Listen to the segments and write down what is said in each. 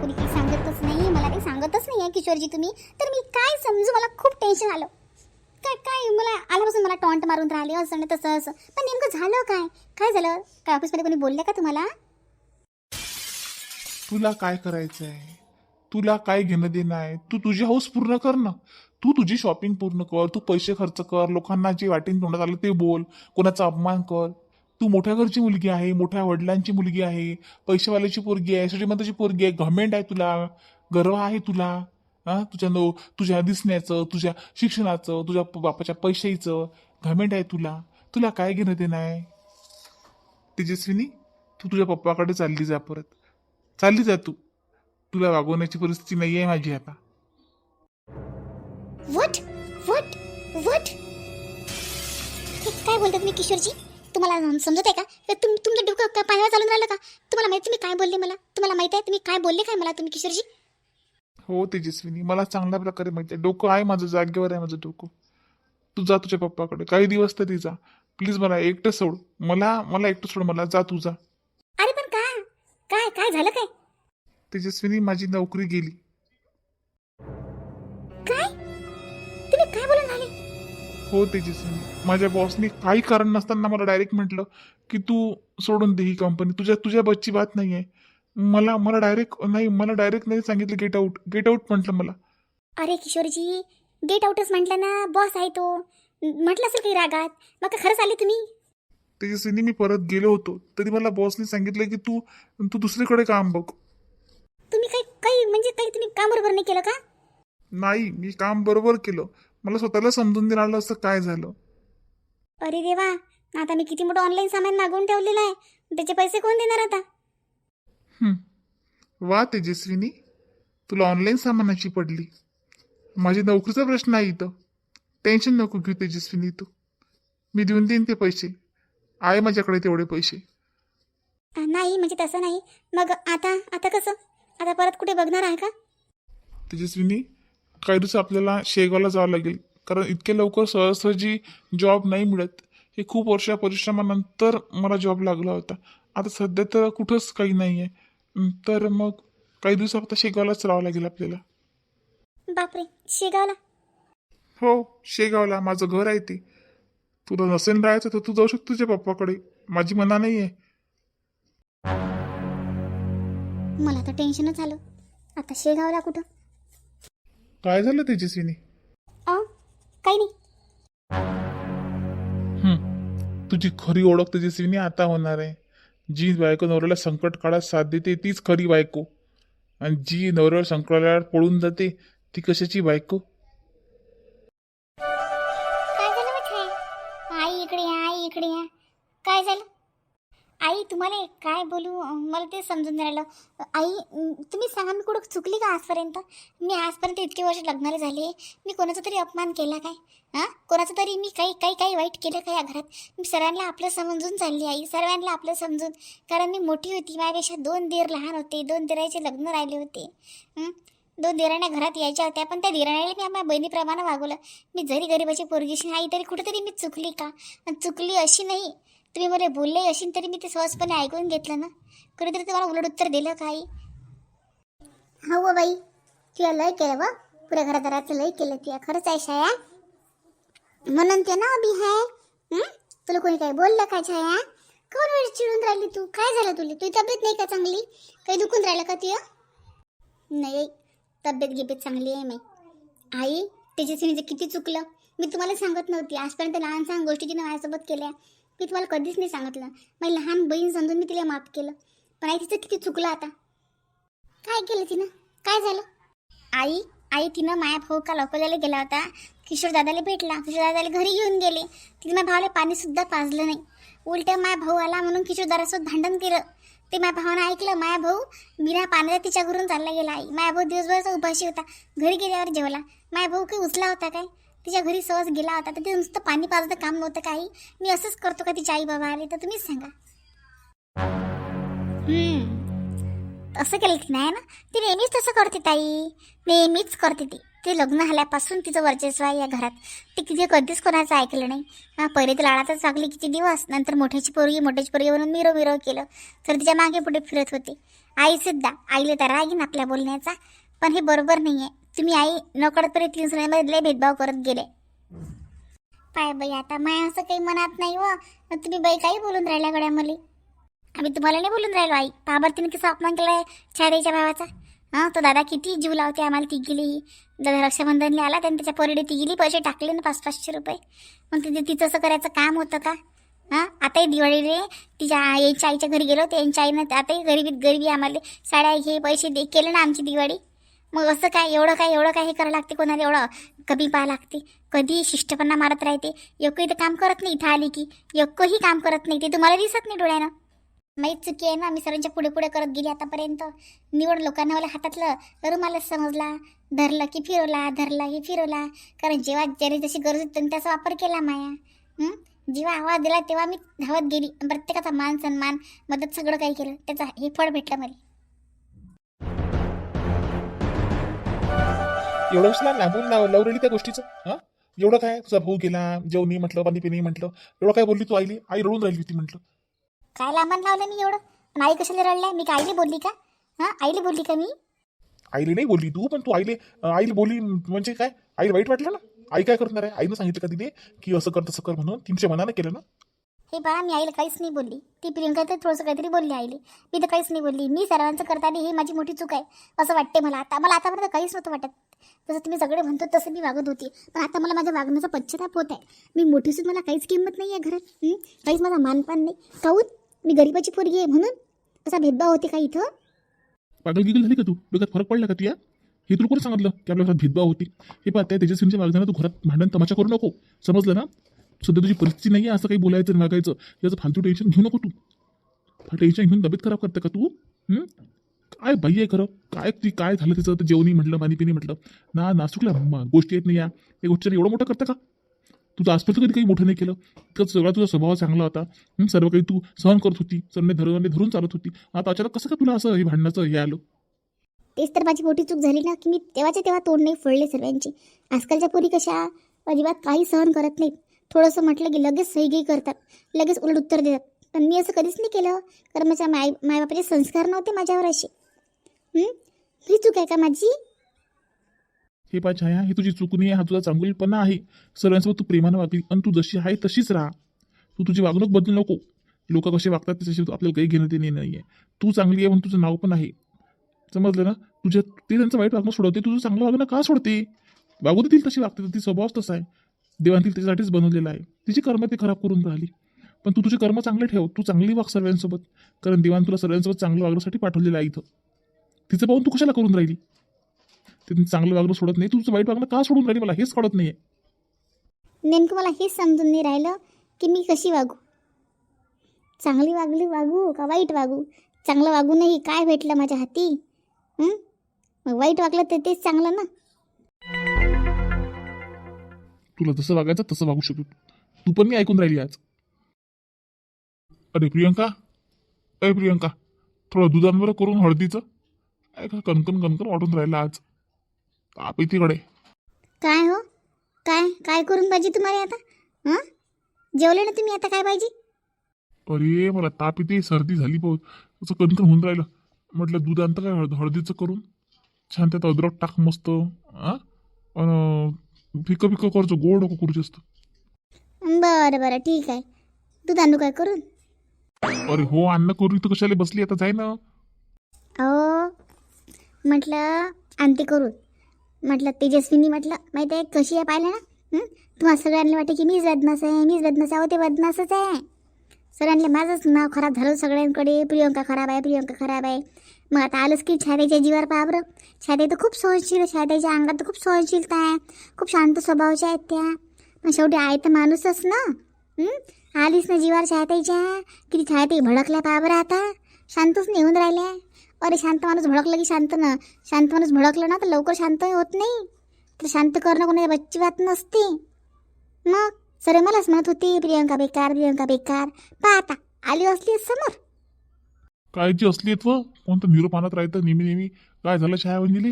कोणी काही सांगतच नाही मला काही सांगतच नाही आहे किशोरजी तुम्ही. तर मी काय समजू? मला खूप टेन्शन आलं. काय काय? मला आल्यापासून मला टॉन्ट मारून राहिले असं आणि तसं असं. पण नेमकं झालं काय? काय झालं? काय ऑफिसमध्ये कोणी बोलले का तुम्हाला? तुला काय करायचं आहे तुला काय घेणं देणं आहे? तू तुझी हौस पूर्ण कर ना. तू तुझी शॉपिंग पूर्ण कर. तू पैसे खर्च कर. लोकांना जे वाटेन तोंडात आलं ते बोल. कोणाचा अपमान कर. तू मोठ्या घरची मुलगी आहे मोठ्या वडिलांची मुलगी आहे पैसेवाल्याची पोरगी आहे श्रीमंताची पोरगी आहे घमेंट आहे तुला गर्व आहे तुला हा? तुझ्या नो तुझ्या दिसण्याचं तुझ्या शिक्षणाचं तुझ्या प- बापाच्या पैशाचं घमेंट आहे तुला. तुला काय घेणं देणं आहे? तेजस्विनी तू तुझ्या पप्पाकडे चालली जा परत. चालली जा तू. तुला वागवण्याची परिस्थिती नाही आहे माझी आता. वट वट वट काय बोलतात मी किशोरजी? तुम्हाला समजत आहे का? हे तुम तुमचं डोकं का पाण्यावर चालून राहिलं का? तुम्हाला माहिती तुम्ही काय बोलले मला? तुम्हाला माहिती आहे? तुम्ही काय बोलले काय मला तुम्ही किशोरजी? हो तेजस्विनी. मला चांगल्या प्रकारे माहिती आहे. डोकं आहे माझं जागेवर आहे माझं डोकं. तू जा तुझ्या पप्पाकडे. काही दिवस तरी जा. प्लीज मला एकटं सोड. मला मला एकटं सोड. मला जा तू जा. अरे पण काय काय काय झालं काय? तेजस्विनी माझी नोकरी गेली. हो तेजस्विनी माझ्या बॉसने काही कारण नसताना मला डायरेक्ट म्हटलं की तू सोडून दे ही कंपनी तुझ्या तुझ्या बच्ची बात नाही आहे मला मला डायरेक्ट नाही मला डायरेक्ट नाही सांगितलं गेट आउट गेट आउट म्हटलं मला. अरे किशोरजी गेट आउटच म्हटलं ना बॉस आहे तो. म्हटलं असेल काही रागात? मग का खरंच आले तुम्ही? तेजस्विनी मी परत गेलो होतो तरी मला बॉसने सांगितलं की तू तू दुसरीकडे काम बघ. तुम्ही काही काही म्हणजे काही तुम्ही काम बरोबर नाही केलं का? नाही मी काम बरोबर केलं. मला स्वतःला समजून नाही राहिलं असं काय झालं. अरे देवा आता मी किती मोठं ऑनलाईन सामान मागवून ठेवलेलं आहे. त्याचे पैसे कोण देणार आता? हं. वा तेजस्विनी. तुला ऑनलाईन सामानाची पडली. माझी नोकरीचा प्रश्न आहे इथं. टेन्शन नको घेऊ तेजस्विनी तू. मी देऊन देईन ते पैसे. आहे माझ्याकडे तेवढे पैसे. अ, नाही म्हणजे तसं नाही. मग आता आता कसं? आता परत कुठे बघणार आहे का? तेजस्विनी काही दिवस आपल्याला शेगावला जावं लागेल. कारण इतके लवकर सहजसहजी जॉब नाही मिळत हे खूप वर्षा परिश्रमानंतर मला जॉब लागला होता. आता सध्या तर कुठंच काही नाही आहे तर मग काही दिवस आता शेगावलाच राहावं लागेल आपल्याला. बापरे शेगावला? हो शेगावला. माझं घर आहे ते. तुला नसेल राहायचं तर तू जाऊ शकतो तुझ्या पप्पाकडे. माझी मना नाही आहे मला तर टेन्शनच आलं. आता शेगावला कुठं? काय झालं तेजस्विनी अ काही नाही. हं. तुझी खरी ओळख तेजस्विनी आता होणार आहे. जी बायको नवऱ्याला संकट काळात साथ देते तीच खरी बायको. आणि जी नवऱ्याला संकटाला पळून जाते ती कशाची बायको? काय झालं आई इकडे या आई इकडे या. काय झालं? आई तुम्हाला काय बोलू? मला ते समजून नाही राहिलं. आई तुम्ही सांगा मी कुठं चुकली का आजपर्यंत? मी आजपर्यंत इतके वर्ष लग्नाला झाले. मी कोणाचा तरी अपमान केला काय? हां? कोणाचं तरी मी काही काही काही वाईट केलं का या घरात? मी सर्वांना आपलं समजून चालली आई सर्वांना आपलं समजून. कारण मी मोठी होती. माझ्यापेक्षा दोन दीर लहान होते. दोन दिराचे लग्न राहिले होते. दोन दिराण्या घरात यायच्या होत्या. पण त्या दिराण्याला मी माझ्या बहिणीप्रमाणे वागवलं. मी जरी गरीबाची पोरगीशी आई तरी कुठेतरी मी चुकली का? चुकली अशी नाही. तुम्ही मला बोलले असेल तरी मी ते सहजपणे ऐकून घेतलं ना. कुणीतरी तुम्हाला उलट उत्तर दिलं काही. हो व बाई तुला लय केलं व पुऱ्या घरादाराचं लय केलं तुया. खरंच आहे शाया? म्हणून ते ना बी हाय. तुला कोणी काही बोललं का छाया कोण वेळ चिडून राहिली तू? काय झालं तुला? तुझी तब्येत नाही का चांगली? काही दुखून राहिलं का तुया? नाही तब्येत गिब्येत चांगली आहे मी आई त्याच्याशी किती चुकलं मी तुम्हाला सांगत नव्हती. आजपर्यंत लहान सहान गोष्टी तिने माझ्यासोबत केल्या. मी तुम्हाला कधीच नाही सांगितलं. माझी लहान बहीण समजून मी तिला माफ केलं. पण आई तिचं किती चुकलं आता. काय केलं तिनं? काय झालं? आई आई तिनं माया भाऊ का अकोल्याला गेला होता? किशोर दादाला भेटला. किशोर दादाला घरी घेऊन गेले. तिने माझ्या भावाला पाणीसुद्धा पाजलं नाही. उलट माया भाऊ आला म्हणून किशोर दादासोबत भांडण केलं. ते माझ्या भावानं ऐकलं. माया भाऊ बिना पाण्याला तिच्या घरून चालला गेला. आई माया भाऊ दिवसभराचा उपाशी होता. घरी गेल्यावर जेवला माया भाऊ काही उचला होता काय? तिच्या घरी सहज गेला होता तर ते नुसतं पाणी पाजतं काम नव्हतं काही. मी असंच करतो का तिच्या आई बाबा आले तर तुम्हीच सांगा. हम्म. असं केलं की नाही ना? ती नेहमीच तसं करते ताई. नेहमीच करते ती. ते लग्न झाल्यापासून तिचं वर्चस्व आहे या घरात. ती तिथे कधीच कोणाचं ऐकलं नाही. पहिले तर लाडातच लागली किती दिवस नंतर मोठ्याची पोरगी मोठ्याची पोरगी म्हणून मिरो मिरो केलं. तर तिच्यामागे पुढे फिरत होते. आईसुद्धा आईला तर राग आपल्या बोलण्याचा पण हे बरोबर नाही आहे तुम्ही आई नकळतपणे तीन सुनांमध्ये लय भेदभाव करत गेले. पाय बाई आता माय असं काही मनात नाही हो. व तुम्ही बाई काही बोलून राहिल्या गड्या मला आम्ही तुम्हाला नाही बोलून राहिलो आई. बाबर तिने कसा अपमान केलाय छाडेच्या भावाचा. हां तो दादा किती जीव लावते आम्हाला ती गेली दादा रक्षाबंधनला आला त्याने त्याच्या पोरीडे ती गेली पैसे टाकले ना पाच पाचशे रुपये. मग तिथे तिचं असं करायचं काम होतं का? हां आताही दिवाळीले तिच्या यांच्या आईच्या घरी गेलो त्यांच्या आईनं आताही गरिबीत गरिबी आम्हाला साड्या हे पैसे दे केले ना आमची दिवाळी. मग असं काय एवढं काय एवढं काय हे करावं लागते कोणाला? एवढं कमी पाहा लागते. कधी शिष्टपणा मारत राहते. एकही तर काम करत नाही इथं आली की. एकही काम करत नाही. ते तुम्हाला दिसत नाही डोळ्यानं. माहीत चुकी आहे ना. मी सर्वांच्या पुढे पुढे करत गेली आतापर्यंत. निवड लोकांना मला हातातलं रुमालच समजला. धरलं की फिरवला धरला की फिरवला. कारण जेव्हा ज्याने जशी गरज होती त्यांनी त्याचा वापर केला माया. जेव्हा आवाज दिला तेव्हा मी धावत गेली. प्रत्येकाचा मान सन्मान मदत सगळं काही केलं. त्याचा हे फळ भेटलं मला. एवढं कसला लांबून लाव लावून राहिली त्या गोष्टीचं? हा? एवढं काय? तुझा भाऊ गेला जेवणी म्हटलं पाणी पिणी म्हटलं एवढं काय बोलली तू आईली? आई रडून राहिली होती म्हटलं. काय लांबण लावलं मी एवढं? पण आई कशाला रडल्या? मी काय आईला बोलली का? हां? आईला बोलली का मी? आईले नाही बोलली तू पण तू आईले आईला बोलली म्हणजे काय? आईला वाईट वाटलं ना? आई काय करणार आहे? आईनं सांगितलं का तिने? की असं कर तसं कर म्हणून तिच्या मनानं केलं ना? हे बाळा मी आईला काहीच नाही बोलली. ती प्रियंका तर थोडंसं काहीतरी बोलली आईले. मी तर काहीच नाही बोलली. मी सर्वांचं करताना ही माझी मोठी चूक आहे असं वाटते मला आता. मला आतापर्यंत काहीच नव्हतं वाटत. जसं तुम्ही सगळे म्हणतो तसं मी वागत होती. पण आता मला माझ्या वागण्याचा पश्चाताप होत आहे. मी मोठी मला काहीच किंमत नाही आहे घरात काहीच माझा मानपान नाही. काहून? मी गरीबाची पोरगी आहे म्हणून. असा भेदभाव होते का इथं? पागल गिगल झाली का तू? डोक्यात फरक पडला का तुया? हे तुला कोणी सांगितलं की आपल्या घरात भेदभाव होती? हे पाहताय तेजस्वींच्या मागताना तू घरात भांडण तमाशा करू नको. समजलं ना? सध्या तुझी परिस्थिती नाही आहे असं काही बोलायचं मागायचं याचं फालतू टेन्शन घेऊ नको तू. हा टेन्शन घेऊन तब्येत खराब करते का तू? काय बाई आहे खरं? काय ती काय झालं तिचं? तर जेवणी म्हटलं पाणी पिणी म्हटलं. ना नाचुकल्या गोष्टी येत नाही या या गोष्टी एवढं मोठं करतं का? तुझं आजपर्यंत कधी काही मोठं नाही केलं. तर सगळा तुझा स्वभाव चांगला होता. सर्व काही तू सहन करत होती. सरने धरून धरून चालत होती. आता अचानक कसं का तुला असं हे भांडणाचं हे आलं? तेच तर माझी मोठी चूक झाली ना की मी तेव्हाच्या तेव्हा तोंड नाही फोडले सर्वांची. आजकालच्या पोरी कशा अजिबात काही सहन करत नाहीत. थोडंसं म्हटलं की लगेच सहीगी करतात. लगेच उलट उत्तर देतात. पण मी असं कधीच नाही केलं. कारण माझ्या माय मायबापाचे संस्कार नव्हते माझ्यावर असे. ही? चूक आहे का माझी? हे पा छाया ही तुझी चूक नाही आहे हा तुझा चांगुलपणा आहे. सर्वांसोबत तू प्रेमानं वागली आणि तू जशी आहे तशीच राहा. तू तुझी वागणूक बदलू नको. लोक कसे वागतात त्याच्याशी तू- आपल्याला काही घेणं देणे नाही आहे. तू चांगली आहे म्हणून तुझं नाव पण आहे. समजलं ना? तुझ्या ते त्यांचं वाईट वागणं सोडवते तुझं चांगलं वागणं का सोडते? वागू देतील तशी वागते ती स्वभावच तसा आहे. देवाने तिच्यासाठीच बनवलेलं आहे. तिची कर्म ती खराब करून राहिली. पण तू तुझे कर्म चांगले ठेव. तू चांगली वाग सर्वांसोबत. कारण देवान तुला सर्वांसोबत चांगलं वागण्यासाठी पाठवलेलं आहे इथं. तिचं पाहून तू कशाला करून राहिली? ते चांगलं वागणं सोडत नाही. तुझं वाईट वागणं का सोडून राहिली? मला हेच कळत नाही नेमकं मला हेच समजून नाही राहिलं की मी कशी वागू? चांगली वागली वागू का वाईट वागू? चांगलं वागूनही काय भेटलं माझ्या हाती? हं? मग वाईट वागलं तर तेच चांगलं ना? तुला जसं वागायचं तसं वागू शकतो. तू पण मी ऐकून राहिली आज. अरे प्रियंका अरे प्रियंका थोडं दुधांवर करून हळदीचं. काय का कणकण कणकण वाटून राहिलं आज. ताप येते कडे काय हो? काय काय करून पाहिजे तुम्हाला आता? हां? जेवले ना तुम्ही आता काय पाहिजे? अरे मला ताप येते सर्दी झाली बहुत असं कणकण होऊन राहिलं. म्हटलं दूध आणतं काय हळद हळदीचं करून? छान त्यात अद्रक टाक मस्त. हा? फिकं फिकं करतो गोड नको करू जास्त बरं बरं ठीक आहे. दूध आणू काय करून? अरे हो अन्न करू इथं कशाला बसली? आता जाय ना. अहो म्हटलं आणते करून. म्हटलं तेजस्विनी म्हटलं माहिती आहे कशी आहे पाहिलं ना? हं? तुम्हाला सगळ्यांना वाटते की मीच बदमास आहे मीच बदमास आहे अहो ते बदमासच आहे. सरांनी माझंच नाव खराब झालं सगळ्यांकडे. प्रियंका खराब आहे प्रियंका खराब आहे. मग आता आलंच की छाद्याच्या जीवावर पहा छाते छाद्या तर खूप सहनशील छात्याच्या छाद्याच्या अंगात तर खूप सहनशीलता आहे. खूप शांत स्वभावच्या आहेत त्या. पण शेवटी आहे तर माणूसच ना. आलीच ना जीवावर छायाताईच्या किती छायाताई भडकल्या पहा आता. शांतच नाही राहिल्या. अरे शांत माणूस भडकलं की शांत ना. शांत माणूस भडकलं ना तर लवकर शांत होत नाही. तर शांत करणं कोणाच्या बच्ची बात नसते. मग? सर मलाच म्हणत होती प्रियंका बेकार प्रियंका बेकार. पहा आता आली असली समोर. काय जी असली व? कोणतं निरोप आणत राहतं नेहमी नेहमी? काय झालं छायावंजीले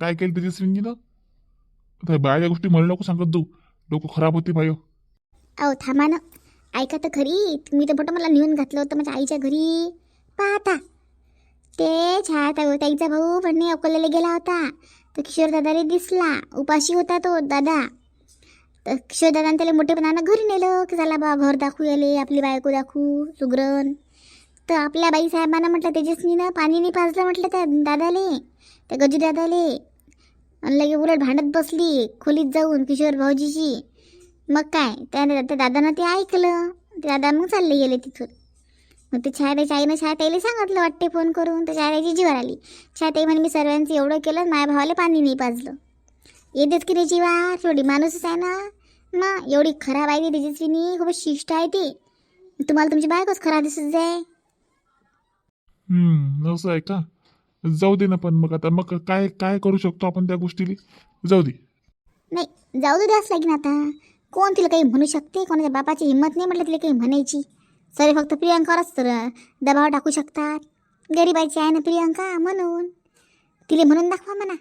काय केलं त्याच्या स्विंजीनं आता बाया गोष्टी मला नको सांगत जाऊ. डोकं खराब होते बाय. अहो थांबा ना. ऐका तर खरी. तुम्ही तर फोटो मला नेऊन घातलं होतं माझ्या आईच्या घरी. पहा आता ते छाया ताई ताईचा भाऊ म्हणे अकोल्याला गेला होता. तर किशोर दादाला दिसला. उपाशी होता तो दादा. तर किशोर त्याला मोठेपणानं घरी नेलं की चला बा घर दाखवू याले आपली बायको दाखवू सुग्रण. तर आपल्या बाई साहेबांना म्हटलं तेजस्वीनं पाणी नाही पाजलं म्हटलं त्या दादाले त्या गजू दादाले. आणि लगे उलट भांडत बसली खोलीत जाऊन किशोर भाऊजीशी. मग काय त्या त्या दादानं ते ऐकलं. ते दादा मग चालले गेले तिथून. मग ते छायाताईच्या आईनं छायाताईला सांगितलं वाटते फोन करून. तर छायाताईची जीवार आली. छायाताई म्हणे मी सर्वांचं एवढं केलं माझ्या भावाला पाणी नाही पाजलं. येतेच की रे जीवा? थोडी माणूसच आहे ना. मग एवढी खराब आहे ती तेजस्विनी खूपच शिष्ट आहे ती. तुम्हाला तुमची बायकोच खराब दिसत जाय हम्म असं आहे का? जाऊ दे ना पण मग आता. मग काय काय करू शकतो आपण त्या गोष्टीला? जाऊ दे. नाही जाऊ दे द्यास लागेन आता. कोण तिला काही म्हणू शकते? कोणाच्या बापाची हिंमत नाही म्हटलं तिला काही म्हणायची. सरे फक्त प्रियंकावरच तर दबाव टाकू शकतात. गरीबाची आहे ना प्रियंका म्हणून. तिला म्हणून दाखवा म्हणा.